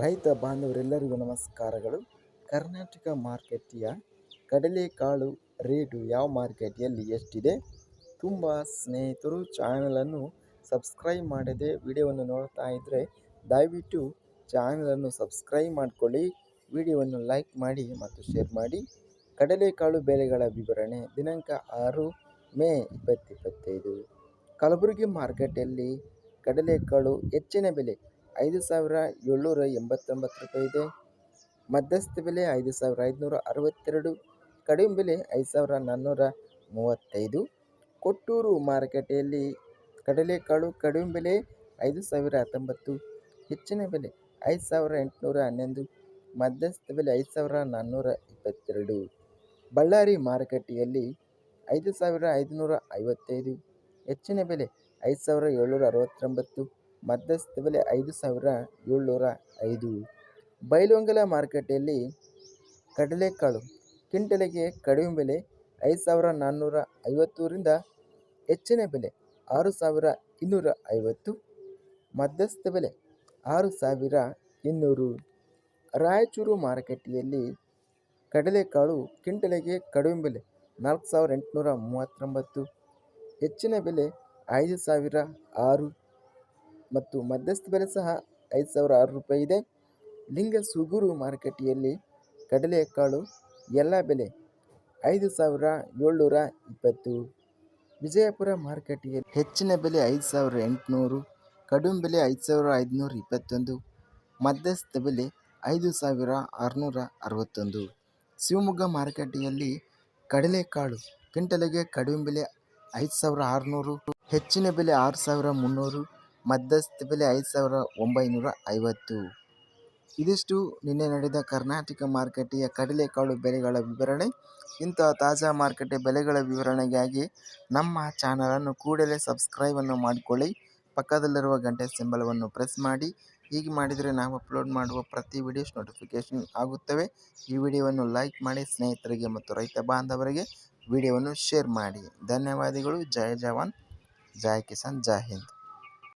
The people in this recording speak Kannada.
ರೈತ ಬಾಂಧವರೆಲ್ಲರಿಗೂ ನಮಸ್ಕಾರಗಳು. ಕರ್ನಾಟಕ ಮಾರ್ಕೆಟಿಯ ಕಡಲೆಕಾಳು ರೇಟು ಯಾವ ಮಾರ್ಕೆಟಿಯಲ್ಲಿ ಎಷ್ಟಿದೆ? ತುಂಬ ಸ್ನೇಹಿತರು ಚಾನಲನ್ನು ಸಬ್ಸ್ಕ್ರೈಬ್ ಮಾಡದೆ ವಿಡಿಯೋವನ್ನು ನೋಡ್ತಾ ಇದ್ದರೆ ದಯವಿಟ್ಟು ಚಾನಲನ್ನು ಸಬ್ಸ್ಕ್ರೈಬ್ ಮಾಡಿಕೊಳ್ಳಿ, ವಿಡಿಯೋವನ್ನು ಲೈಕ್ ಮಾಡಿ ಮತ್ತು ಶೇರ್ ಮಾಡಿ. ಕಡಲೆಕಾಳು ಬೆಲೆಗಳ ವಿವರಣೆ ದಿನಾಂಕ ಆರು ಮೇ ಇಪ್ಪತ್ತಿಪ್ಪತ್ತೈದು ಕಲಬುರಗಿ ಮಾರ್ಕೆಟಲ್ಲಿ ಕಡಲೆಕಾಳು ಹೆಚ್ಚಿನ ಬೆಲೆ ಐದು ಸಾವಿರ ಏಳ್ನೂರ ಎಂಬತ್ತೊಂಬತ್ತು ರೂಪಾಯಿ ಇದೆ. ಮಧ್ಯಸ್ಥ ಬೆಲೆ ಐದು ಸಾವಿರ ಐದುನೂರ ಅರವತ್ತೆರಡು. ಕಡಿಮೆ ಬೆಲೆ ಐದು ಸಾವಿರ ನಾನ್ನೂರ ಮೂವತ್ತೈದು. ಕೊಟ್ಟೂರು ಮಾರುಕಟ್ಟೆಯಲ್ಲಿ ಕಡಲೆಕಾಳು ಕಡಿಮೆ ಬೆಲೆ ಐದು ಸಾವಿರ ಹತ್ತೊಂಬತ್ತು. ಹೆಚ್ಚಿನ ಬೆಲೆ ಐದು ಸಾವಿರ ಎಂಟುನೂರ ಹನ್ನೊಂದು. ಮಧ್ಯಸ್ಥ ಬೆಲೆ ಐದು ಸಾವಿರ ನಾನ್ನೂರ ಇಪ್ಪತ್ತೆರಡು. ಬಳ್ಳಾರಿ ಮಾರುಕಟ್ಟೆಯಲ್ಲಿ ಐದು ಸಾವಿರ ಐದುನೂರ ಐವತ್ತೈದು. ಹೆಚ್ಚಿನ ಬೆಲೆ ಐದು ಸಾವಿರ ಏಳ್ನೂರ ಅರವತ್ತೊಂಬತ್ತು. ಮಧ್ಯಸ್ಥ ಬೆಲೆ ಐದು ಸಾವಿರ ಏಳ್ನೂರ ಐದು. ಬೈಲಹೊಂಗಲ ಮಾರುಕಟ್ಟೆಯಲ್ಲಿ ಕಡಲೆಕಾಳು ಕ್ವಿಂಟಲಿಗೆ ಕಡಿಮೆ ಬೆಲೆ ಐದು ಸಾವಿರ ನಾನ್ನೂರ ಐವತ್ತರಿಂದ ಹೆಚ್ಚಿನ ಬೆಲೆ ಆರು ಸಾವಿರ ಇನ್ನೂರ ಐವತ್ತು. ಮಧ್ಯಸ್ಥ ಬೆಲೆ ಆರು ಸಾವಿರ ಇನ್ನೂರು. ರಾಯಚೂರು ಮಾರುಕಟ್ಟೆಯಲ್ಲಿ ಕಡಲೆಕಾಳು ಕ್ವಿಂಟಲಿಗೆ ಕಡಿಮೆ ಬೆಲೆ ನಾಲ್ಕು ಸಾವಿರ ಎಂಟುನೂರ ಮೂವತ್ತೊಂಬತ್ತು. ಹೆಚ್ಚಿನ ಬೆಲೆ ಐದು ಸಾವಿರ ಆರು. ಮತ್ತು ಮಧ್ಯಸ್ಥ ಬೆಲೆ ಸಹ ಐದು ಸಾವಿರ ಆರು ರೂಪಾಯಿ ಇದೆ. ಲಿಂಗ ಸುಗುರು ಮಾರುಕಟ್ಟೆಯಲ್ಲಿ ಕಡಲೆಕಾಳು ಎಲ್ಲ ಬೆಲೆ ಐದು ಸಾವಿರ ಏಳ್ನೂರ ಇಪ್ಪತ್ತು. ವಿಜಯಪುರ ಮಾರುಕಟ್ಟೆಯಲ್ಲಿ ಹೆಚ್ಚಿನ ಬೆಲೆ ಐದು ಸಾವಿರ ಎಂಟುನೂರು, ಕಡಿಮೆ ಬೆಲೆ ಐದು ಸಾವಿರ ಐದುನೂರ ಇಪ್ಪತ್ತೊಂದು, ಮಧ್ಯಸ್ಥ ಬೆಲೆ ಐದು ಸಾವಿರ ಆರುನೂರ ಅರವತ್ತೊಂದು. ಶಿವಮೊಗ್ಗ ಮಾರುಕಟ್ಟೆಯಲ್ಲಿ ಕಡಲೆಕಾಳು ಕ್ವಿಂಟಲಿಗೆ ಕಡಿಮೆ ಬೆಲೆ ಐದು ಸಾವಿರ ಆರುನೂರು, ಹೆಚ್ಚಿನ ಬೆಲೆ ಆರು ಸಾವಿರ ಮುನ್ನೂರು ಮಧ್ಯಸ್ಥ ಬೆಲೆ ಐದು ಸಾವಿರ ಒಂಬೈನೂರ ಐವತ್ತು. ಇದಿಷ್ಟು ನಿನ್ನೆ ನಡೆದ ಕರ್ನಾಟಕ ಮಾರುಕಟ್ಟೆಯ ಕಡಲೆಕಾಳು ಬೆಲೆಗಳ ವಿವರಣೆ. ಇಂತಹ ತಾಜಾ ಮಾರುಕಟ್ಟೆ ಬೆಲೆಗಳ ವಿವರಣೆಗಾಗಿ ನಮ್ಮ ಚಾನಲನ್ನು ಕೂಡಲೇ ಸಬ್ಸ್ಕ್ರೈಬನ್ನು ಮಾಡಿಕೊಳ್ಳಿ. ಪಕ್ಕದಲ್ಲಿರುವ ಗಂಟೆ ಸಿಂಬಲವನ್ನು ಪ್ರೆಸ್ ಮಾಡಿ. ಹೀಗೆ ಮಾಡಿದರೆ ನಾವು ಅಪ್ಲೋಡ್ ಮಾಡುವ ಪ್ರತಿ ವಿಡಿಯೋಸ್ ನೋಟಿಫಿಕೇಷನ್ ಆಗುತ್ತವೆ. ಈ ವಿಡಿಯೋವನ್ನು ಲೈಕ್ ಮಾಡಿ, ಸ್ನೇಹಿತರಿಗೆ ಮತ್ತು ರೈತ ಬಾಂಧವರಿಗೆ ವಿಡಿಯೋವನ್ನು ಶೇರ್ ಮಾಡಿ. ಧನ್ಯವಾದಗಳು. ಜಯ ಜವಾನ್. ಜಯ ಕಿಸಾನ್. ಜೈ ಹಿಂದ್.